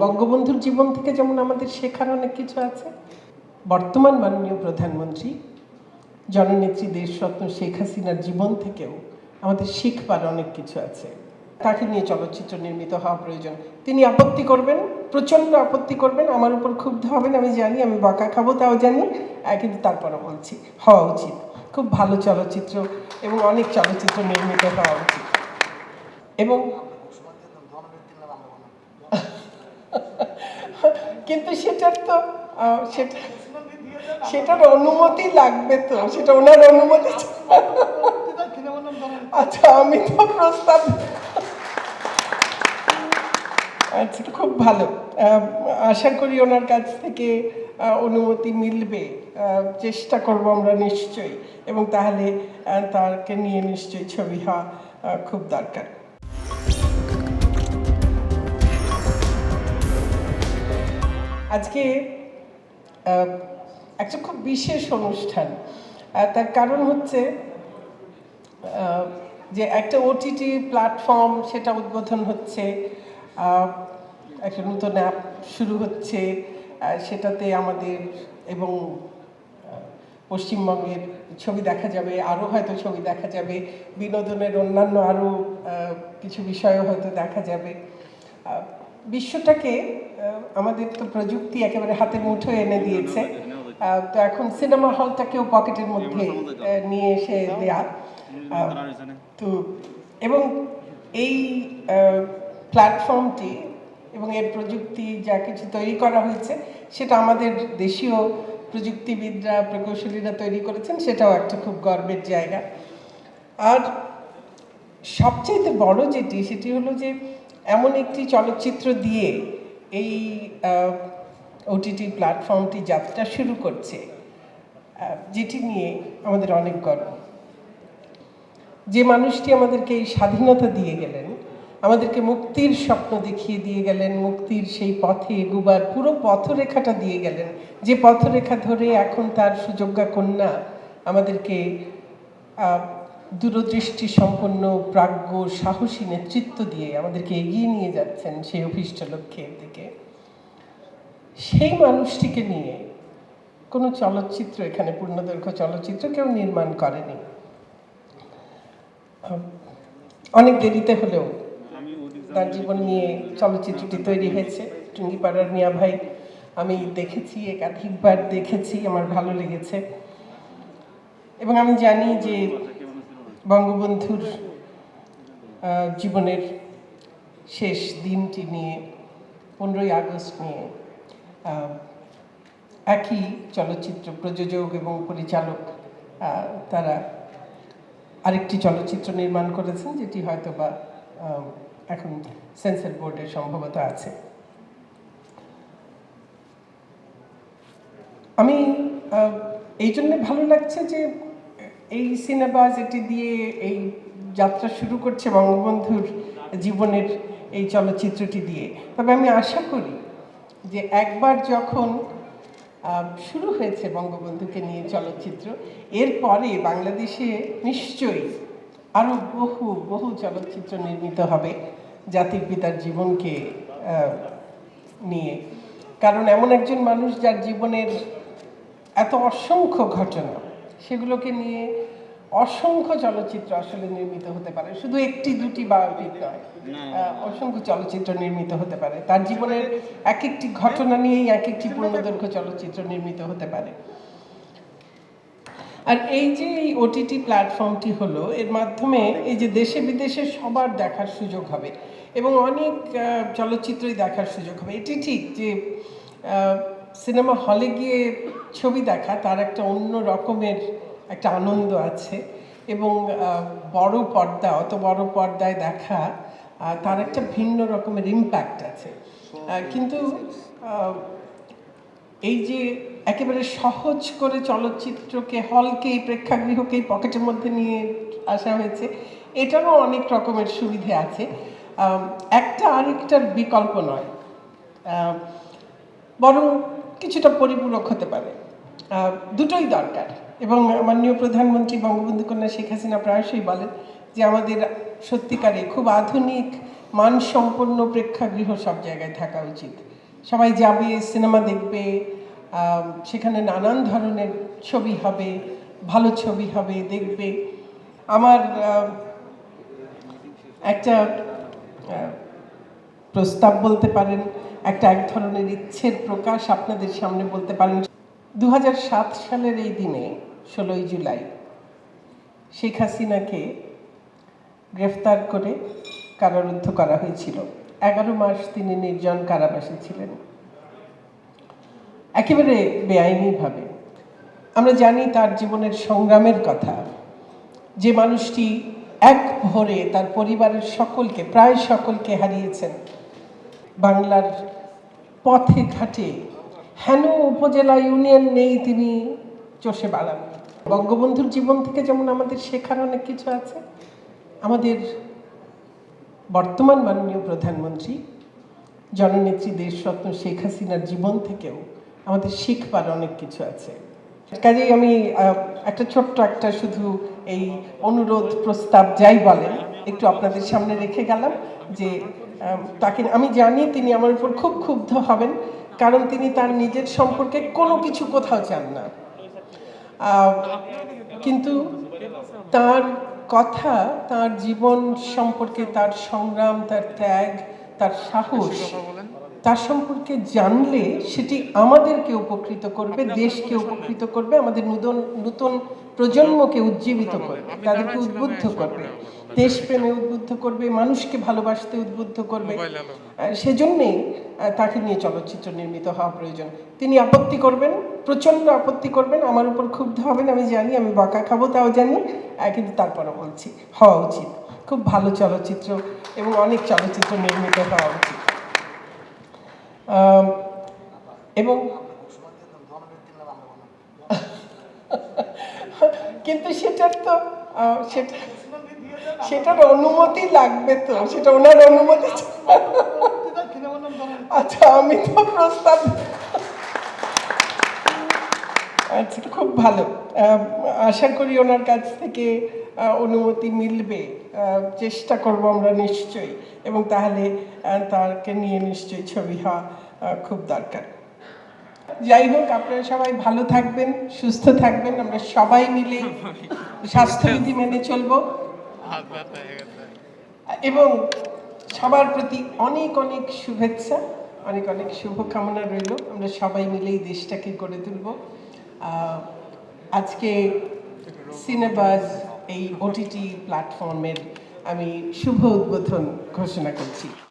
বঙ্গবন্ধুর জীবন থেকে যেমন আমাদের শেখার অনেক কিছু আছে, বর্তমান মাননীয় প্রধানমন্ত্রী, জননেত্রী দেশরত্ন শেখ হাসিনার জীবন থেকেও আমাদের শিখবার অনেক কিছু আছে। তাকে নিয়ে চলচ্চিত্র নির্মিত হওয়া প্রয়োজন। তিনি আপত্তি করবেন, প্রচণ্ড আপত্তি করবেন, আমার উপর ক্ষুব্ধ হবেন, আমি জানি, আমি বকা খাব, তাও জানি কিন্তু তারপরও বলছি, হওয়া উচিত। খুব ভালো চলচ্চিত্র এবং অনেক চলচ্চিত্র নির্মিত হওয়া উচিত। এবং কিন্তু সেটার তো সেটা, সেটার অনুমতি লাগবে তো, সেটা ওনার অনুমতি আচ্ছা আমি তো প্রস্তাব আচ্ছা খুব ভালো। আশা করি ওনার কাছ থেকে অনুমতি মিলবে। চেষ্টা করব আমরা নিশ্চয়ই। এবং তাহলে তাকে নিয়ে নিশ্চয়ই ছবি হওয়া খুব দরকার। আজকে একটা খুব বিশেষ অনুষ্ঠান। তার কারণ হচ্ছে যে একটা ওটিটি প্ল্যাটফর্ম সেটা উদ্বোধন হচ্ছে একটা নতুন অ্যাপ শুরু হচ্ছে সেটাতে আমাদের এবং পশ্চিমবঙ্গের ছবি দেখা যাবে আরও হয়তো ছবি দেখা যাবে, বিনোদনের অন্যান্য আরও কিছু বিষয়ও হয়তো দেখা যাবে। বিশ্বটাকে আমাদের তো প্রযুক্তি একেবারে হাতের মুঠোয় এনে দিয়েছে। তো এখন সিনেমা হলটাকেও পকেটের মধ্যে নিয়ে এসে দেয়া। তো এবং এই প্ল্যাটফর্মটি এবং এর প্রযুক্তি যা কিছু তৈরি করা হয়েছে সেটা আমাদের দেশীয় প্রযুক্তিবিদরা প্রকৌশলীরা তৈরি করেছেন সেটাও একটা খুব গর্বের জায়গা। আর সবচেয়ে বড় যেটি সেটি হলো যে এমন একটি চলচ্চিত্র দিয়ে এই ওটিটি প্ল্যাটফর্মটি যাত্রা শুরু করছে যেটি নিয়ে আমাদের অনেক গর্ব। যে মানুষটি আমাদেরকে এই স্বাধীনতা দিয়ে গেলেন, আমাদেরকে মুক্তির স্বপ্ন দেখিয়ে দিয়ে গেলেন, মুক্তির সেই পথে এগুবার পুরো পথরেখাটা দিয়ে গেলেন, যে পথরেখা ধরে এখন তার সুযোগ্যা কন্যা আমাদেরকে দূরদৃষ্টি সম্পন্ন প্রাজ্ঞ, সাহসী নেতৃত্ব দিয়ে আমাদেরকে এগিয়ে নিয়ে যাচ্ছেন সেই অভিষ্ট লক্ষ্যের দিকে। সেই মানুষটিকে নিয়ে কোনো চলচ্চিত্র, এখানে পূর্ণদৈর্ঘ্য চলচ্চিত্র কেউ নির্মাণ করেনি। অনেক দেরিতে হলেও তার জীবন নিয়ে চলচ্চিত্রটি তৈরি হয়েছে। টুঙ্গিপাড়ার মিয়া ভাই, আমি দেখেছি, একাধিকবার দেখেছি, আমার ভালো লেগেছে। এবং আমি জানি যে বঙ্গবন্ধুর জীবনের শেষ দিনটি নিয়ে পনেরোই আগস্ট নিয়ে একই চলচ্চিত্র প্রযোজক এবং পরিচালক তারা আরেকটি চলচ্চিত্র নির্মাণ করেছেন, যেটি হয়তো বা এখন সেন্সর বোর্ডে সম্ভবত আছে। আমি এই জন্য ভালো লাগছে যে এই সিনেমা যেটি দিয়ে এই যাত্রা শুরু করছে বঙ্গবন্ধুর জীবনের এই চলচ্চিত্রটি দিয়ে। তবে আমি আশা করি যে একবার যখন শুরু হয়েছে বঙ্গবন্ধুকে নিয়ে চলচ্চিত্র, এরপরে বাংলাদেশে নিশ্চয়ই আরও বহু বহু চলচ্চিত্র নির্মিত হবে জাতির পিতার জীবনকে নিয়ে। কারণ এমন একজন মানুষ যার জীবনের এত অসংখ্য ঘটনা সেগুলোকে নিয়ে অসংখ্য চলচ্চিত্র আসলে নির্মিত হতে পারে। শুধু একটি দুটি বায়োপিক নয় অসংখ্য চলচ্চিত্র নির্মিত হতে পারে। তার জীবনের এক একটি ঘটনা নিয়েই এক একটি পূর্ণদৈর্ঘ্য চলচ্চিত্র নির্মিত হতে পারে। আর এই যে এই ওটিটি প্ল্যাটফর্মটি হলো এর মাধ্যমে এই যে দেশে বিদেশে সবার দেখার সুযোগ হবে এবং অনেক চলচ্চিত্রই দেখার সুযোগ হবে। এটি ঠিক যে সিনেমা হলে গিয়ে ছবি দেখা, তার একটা অন্য রকমের একটা আনন্দ আছে এবং বড় পর্দা, অত বড় পর্দায় দেখা তার একটা ভিন্ন রকমের ইম্প্যাক্ট আছে। কিন্তু এই যে একেবারে সহজ করে চলচ্চিত্রকে, হলকে প্রেক্ষাগৃহকে পকেটের মধ্যে নিয়ে আসা হয়েছে, এটারও অনেক রকমের সুবিধে আছে। একটা আরেকটার বিকল্প নয়। বরং কিছুটা পরিপূরক হতে পারে। দুটোই দরকার। এবং মাননীয় প্রধানমন্ত্রী বঙ্গবন্ধু কন্যা শেখ হাসিনা প্রায়শই বলেন যে আমাদের সত্যিকারে খুব আধুনিক, মানসম্পন্ন প্রেক্ষাগৃহ সব জায়গায় থাকা উচিত। সবাই যাবে, সিনেমা দেখবে সেখানে নানান ধরনের ছবি হবে, ভালো ছবি হবে, দেখবে। আমার একটা প্রস্তাব বলতে পারেন, একটা এক ধরনের ইচ্ছের প্রকাশ আপনাদের সামনে বলতে পারেন দু হাজার সাত সালের এই দিনে, ষোলোই জুলাই, শেখ হাসিনাকে গ্রেফতার করে কারারুদ্ধ করা হয়েছিল। এগারো মাস তিনি নির্জন কারাবাসী ছিলেন। একেবারে বেআইনিভাবে। আমরা জানি তার জীবনের সংগ্রামের কথা। যে মানুষটি এক ভোরে তার পরিবারের সকলকে, প্রায় সকলকে হারিয়েছেন। বাংলার পথে ঘাটে হেন উপজেলা ইউনিয়ন নেই তিনি চষে বাড়ান বঙ্গবন্ধুর জীবন থেকে যেমন আমাদের শেখার অনেক কিছু আছে, আমাদের বর্তমান মাননীয় প্রধানমন্ত্রী, জননেত্রী দেশরত্ন শেখ হাসিনার জীবন থেকেও আমাদের শিখবার অনেক কিছু আছে। কাজেই আমি একটা ছোট্ট একটা শুধু এই অনুরোধ, প্রস্তাব যাই বলেন, একটু আপনাদের সামনে রেখে গেলাম যে তাকে আমি জানি তিনি আমার উপর খুব ক্ষুব্ধ হবেন। কারণ তিনি তার নিজের সম্পর্কে কোনো কিছু কোথাও চান না। কিন্তু তার কথা, তার জীবন সম্পর্কে, তার সংগ্রাম, তার ত্যাগ, তার সাহস, তার সম্পর্কে জানলে সেটি আমাদেরকে উপকৃত করবে, দেশকে উপকৃত করবে, আমাদের নূতন নূতন প্রজন্মকে উজ্জীবিত করবে তাদেরকে উদ্বুদ্ধ করবে। দেশপ্রেমে উদ্বুদ্ধ করবে মানুষকে ভালোবাসতে উদ্বুদ্ধ করবে। সেজন্যেই তাকে নিয়ে চলচ্চিত্র নির্মিত হওয়া প্রয়োজন। তিনি আপত্তি করবেন প্রচণ্ড আপত্তি করবেন আমার উপর ক্ষুব্ধ হবেন আমি জানি আমি বাঁকা খাব তাও জানি কিন্তু তারপরও বলছি হওয়া উচিত। খুব ভালো চলচ্চিত্র এবং অনেক চলচ্চিত্র নির্মিত হওয়া উচিত। এবং কিন্তু সেটার তো সেটা, সেটার অনুমতি লাগবে তো, সেটা ওনার অনুমতি আচ্ছা আমি তো প্রস্তাব আচ্ছা খুব ভালো। আশা করি ওনার কাছ থেকে অনুমতি মিলবে। চেষ্টা করব আমরা নিশ্চয়ই। এবং তাহলে তাকে নিয়ে নিশ্চয়ই ছবি হওয়া খুব দরকার। যাই হোক, আপনারা সবাই ভালো থাকবেন, সুস্থ থাকবেন, আমরা সবাই মিলে স্বাস্থ্যবিধি মেনে চলবো। এবং সবার প্রতি অনেক অনেক শুভেচ্ছা, অনেক অনেক শুভকামনা রইল। আমরা সবাই মিলে এই দেশটাকে গড়ে তুলব। আজকে সিনেবাজ এই ওটিটি প্ল্যাটফর্মের আমি শুভ উদ্বোধন ঘোষণা করছি।